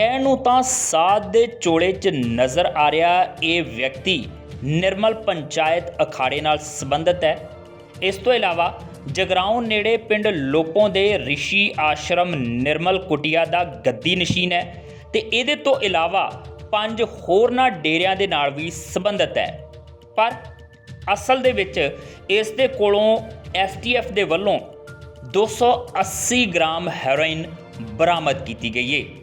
ਕਹਿਣ ਨੂੰ ਤਾਂ ਸਾਧ ਦੇ ਚੋਲੇ 'ਚ ਨਜ਼ਰ ਆ ਰਿਹਾ ਇਹ ਵਿਅਕਤੀ ਨਿਰਮਲ ਪੰਚਾਇਤ ਅਖਾੜੇ ਨਾਲ ਸੰਬੰਧਿਤ ਹੈ। ਇਸ ਤੋਂ ਇਲਾਵਾ ਜਗਰਾਉਂ ਨੇੜੇ ਪਿੰਡ ਲੋਪੋਂ ਦੇ ਰਿਸ਼ੀ ਆਸ਼ਰਮ ਨਿਰਮਲ ਕੁਟੀਆ ਦਾ ਗੱਦੀ ਨਸ਼ੀਨ ਹੈ ਤੇ ਇਹਦੇ ਤੋਂ ਇਲਾਵਾ ਪੰਜ ਹੋਰਨਾਂ ਡੇਰਿਆਂ ਦੇ ਨਾਲ ਵੀ ਸੰਬੰਧਿਤ ਹੈ। ਪਰ ਅਸਲ ਦੇ ਵਿੱਚ ਇਸ ਦੇ ਕੋਲੋਂ ਐਸਟੀਐਫ ਦੇ ਵੱਲੋਂ 280 ਗ੍ਰਾਮ ਹੈਰੋਇਨ ਬਰਾਮਦ ਕੀਤੀ ਗਈ ਹੈ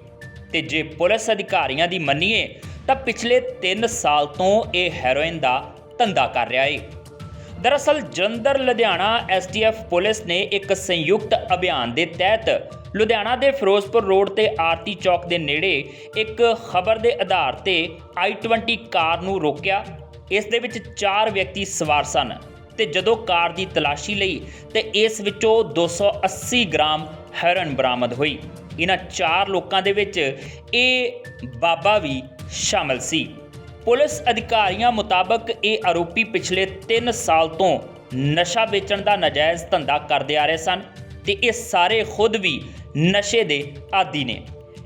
ਤੇ ਜੇ ਪੁਲਿਸ ਅਧਿਕਾਰੀਆਂ ਦੀ ਮੰਨੀਏ, ਤਾਂ ਪਿਛਲੇ 3 ਸਾਲ ਤੋਂ ਇਹ ਹੈਰੋਇਨ ਦਾ ਧੰਦਾ ਕਰ ਰਿਹਾ ਹੈ ਦਰਅਸਲ, ਜਲੰਧਰ, ਲੁਧਿਆਣਾ ਐਸਟੀਐਫ ਪੁਲਿਸ ਨੇ ਇੱਕ ਸੰਯੁਕਤ ਅਭਿਆਨ ਦੇ ਤਹਿਤ ਲੁਧਿਆਣਾ ਦੇ ਫਿਰੋਜ਼ਪੁਰ ਰੋਡ ਤੇ ਆਰਤੀ ਚੌਕ ਦੇ ਨੇੜੇ ਇੱਕ ਖਬਰ ਦੇ ਆਧਾਰ ਤੇ i20 ਕਾਰ ਨੂੰ ਰੋਕਿਆ। ਇਸ ਦੇ ਵਿੱਚ 4 ਵਿਅਕਤੀ ਸਵਾਰ ਸਨ ਤੇ ਜਦੋਂ ਕਾਰ ਦੀ ਤਲਾਸ਼ੀ ਲਈ ਤੇ ਇਸ ਵਿੱਚੋਂ 280 ਗ੍ਰਾਮ ਹੈਰਨ ਬਰਾਮਦ ਹੋਈ। ਇਹਨਾਂ ਚਾਰ ਲੋਕਾਂ ਦੇ ਵਿੱਚ ਇਹ ਬਾਬਾ ਵੀ ਸ਼ਾਮਲ ਸੀ। ਪੁਲਿਸ ਅਧਿਕਾਰੀਆਂ ਮੁਤਾਬਕ ਇਹ ਆਰੋਪੀ ਪਿਛਲੇ 3 ਸਾਲ ਤੋਂ ਨਸ਼ਾ ਵੇਚਣ ਦਾ ਨਾਜਾਇਜ਼ ਧੰਦਾ ਕਰਦੇ ਆ ਰਹੇ ਸਨ ਤੇ ਇਹ ਸਾਰੇ ਖੁਦ ਵੀ ਨਸ਼ੇ ਦੇ ਆਦੀ ਨੇ।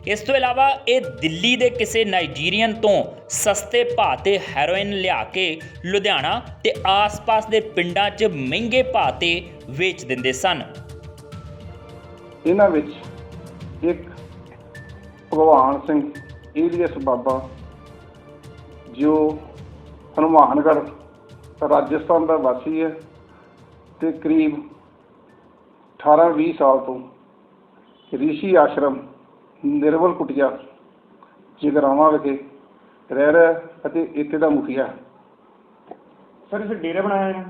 ਇਸ ਤੋਂ ਇਲਾਵਾ ਇਹ ਦਿੱਲੀ ਦੇ ਕਿਸੇ ਨਾਈਜੀਰੀਅਨ ਤੋਂ ਸਸਤੇ ਭਾਅ ਤੇ ਹੈਰੋਇਨ ਲਿਆ ਕੇ ਲੁਧਿਆਣਾ ਤੇ ਆਸ-ਪਾਸ ਦੇ ਪਿੰਡਾਂ 'ਚ ਮਹਿੰਗੇ ਭਾਅ ਤੇ ਵੇਚ ਦਿੰਦੇ ਸਨ। ਇਹਨਾਂ ਵਿੱਚ ਇੱਕ ਭਗਵਾਨ ਸਿੰਘ ਏਲੀਅਸ ਬਾਬਾ ਜੋ ਹਨੂਮਾਨਗੜ੍ਹ ਰਾਜਸਥਾਨ ਦਾ ਵਾਸੀ ਹੈ ਤੇ ਕਰੀਬ 18-20 ਸਾਲ ਤੋਂ ਰਿਸ਼ੀ ਆਸ਼ਰਮ ਨਿਰਵਲ ਕੁਟਿਆ ਜਗਰਾਵਾਂ ਵਿਖੇ ਰਹਿ ਰਿਹਾ ਅਤੇ ਇੱਥੇ ਦਾ ਮੁਖੀਆ। ਸਰ ਇਸ ਡੇਰਾ ਬਣਾਇਆ ਹੈ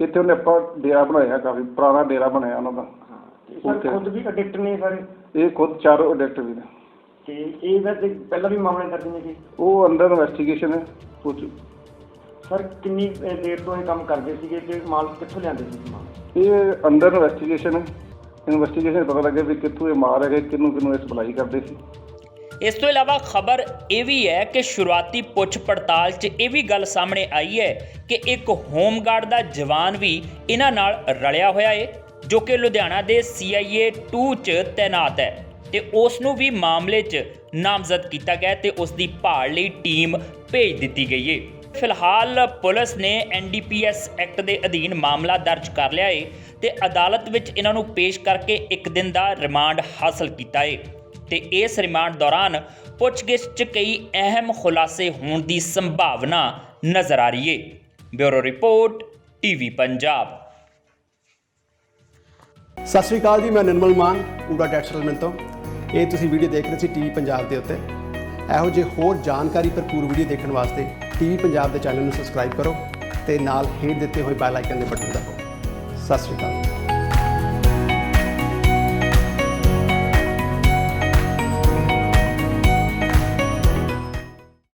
ਇੱਥੇ ਉਹਨੇ ਆਪਾਂ ਡੇਰਾ ਬਣਾਇਆ ਕਾਫੀ ਪੁਰਾਣਾ ਡੇਰਾ ਬਣਾਇਆ ਉਹਨਾਂ ਦਾ ਸਰ. ਖੁਦ ਵੀ ਐਡਿਕਟ ਨੇ ਸਾਰੇ ਇਹ ਖੁਦ ਚਾਰੋਂ ਐਡਿਕਟ ਵੀ ਨੇ। ਤੇ ਇਹ ਵੈਸੇ ਪਹਿਲਾਂ ਵੀ ਮਾਮਲੇ ਦਰਜ ਨੇ ਜੀ? ਉਹ ਅੰਡਰ ਇਨਵੈਸਟੀਗੇਸ਼ਨ ਹੈ ਕੁਝ ਸਰ ਕਿੰਨੀ ਦੇਰ ਤੋਂ ਇਹ ਕੰਮ ਕਰਦੇ ਸੀਗੇ ਤੇ ਮਾਲ ਕਿੱਥੋਂ ਲਿਆਂਦੇ ਸੀ ਸਮਾਨ ਇਹ ਅੰਡਰ ਇਨਵੈਸਟੀਗੇਸ਼ਨ ਹੈ। ਇਨਵੈਸਟੀਗੇਸ਼ਨ ਪਤਾ ਲੱਗੇ ਵੀ ਕਿੱਥੋਂ ਇਹ ਮਾਰ ਹੈਗੇ ਕਿਹਨੂੰ ਕਿਹਨੂੰ ਇਹ ਸਪਲਾਈ ਕਰਦੇ ਸੀ। ਇਸ ਤੋਂ ਇਲਾਵਾ ਖਬਰ ਇਹ ਵੀ ਹੈ ਕਿ ਸ਼ੁਰੂਆਤੀ ਪੁੱਛ ਪੜਤਾਲ 'ਚ ਇਹ ਵੀ ਗੱਲ ਸਾਹਮਣੇ ਆਈ ਹੈ ਕਿ ਇੱਕ ਹੋਮਗਾਰਡ ਦਾ ਜਵਾਨ ਵੀ ਇਹਨਾਂ ਨਾਲ ਰਲਿਆ ਹੋਇਆ ਹੈ ਜੋ ਕਿ ਲੁਧਿਆਣਾ ਦੇ CIA 2 'ਚ ਤਾਇਨਾਤ ਹੈ ਤੇ ਉਸ ਨੂੰ ਵੀ ਮਾਮਲੇ 'ਚ ਨਾਮਜ਼ਦ ਕੀਤਾ ਗਿਆ ਤੇ ਉਸ ਦੀ ਭਾਲ ਲਈ ਟੀਮ ਭੇਜ ਦਿੱਤੀ ਗਈ ਹੈ ਫਿਲਹਾਲ ਪੁਲਿਸ ਨੇ NDPS ਐਕਟ ਦੇ ਅਧੀਨ ਮਾਮਲਾ ਦਰਜ ਕਰ ਲਿਆ ਏ ਤੇ ਅਦਾਲਤ ਵਿੱਚ ਇਹਨਾਂ ਨੂੰ ਪੇਸ਼ ਕਰਕੇ ਇੱਕ ਦਿਨ ਦਾ ਰਿਮਾਂਡ ਹਾਸਲ ਕੀਤਾ ਏ ਤੇ ਇਸ ਰਿਮਾਂਡ ਦੌਰਾਨ ਪੁੱਛਗਿੱਛ 'ਚ ਕਈ ਅਹਿਮ ਖੁਲਾਸੇ ਹੋਣ ਦੀ ਸੰਭਾਵਨਾ ਨਜ਼ਰ ਆ ਰਹੀ ਏ। Bureau report TV Punjab. ਸਤਿ ਸ਼੍ਰੀ ਅਕਾਲ ਜੀ, ਮੈਂ ਨਿਰਮਲ ਮਾਨ, ਪੂਰਾ ਟੈਕਸ ਸੈਟਲਮੈਂਟ ਤੋਂ। ਇਹ ਤੁਸੀਂ ਵੀਡੀਓ ਦੇਖ ਰਹੇ ਸੀ ਟੀਵੀ ਪੰਜਾਬ ਦੇ ਉੱਤੇ। ਇਹੋ ਜਿਹੇ ਹੋਰ ਜਾਣਕਾਰੀ ਭਰਪੂਰ ਵੀਡੀਓ ਦੇਖਣ ਵਾਸਤੇ ਟੀਵੀ ਪੰਜਾਬ ਦੇ ਚੈਨਲ ਨੂੰ ਸਬਸਕ੍ਰਾਈਬ ਕਰੋ ਤੇ ਨਾਲ ਹੇਠ ਦਿੱਤੇ ਹੋਏ ਬੈਲ ਆਈਕਨ ਦੇ ਬਟਨ ਦਬਾਓ। ਸਤਿ ਸ਼੍ਰੀ ਅਕਾਲ।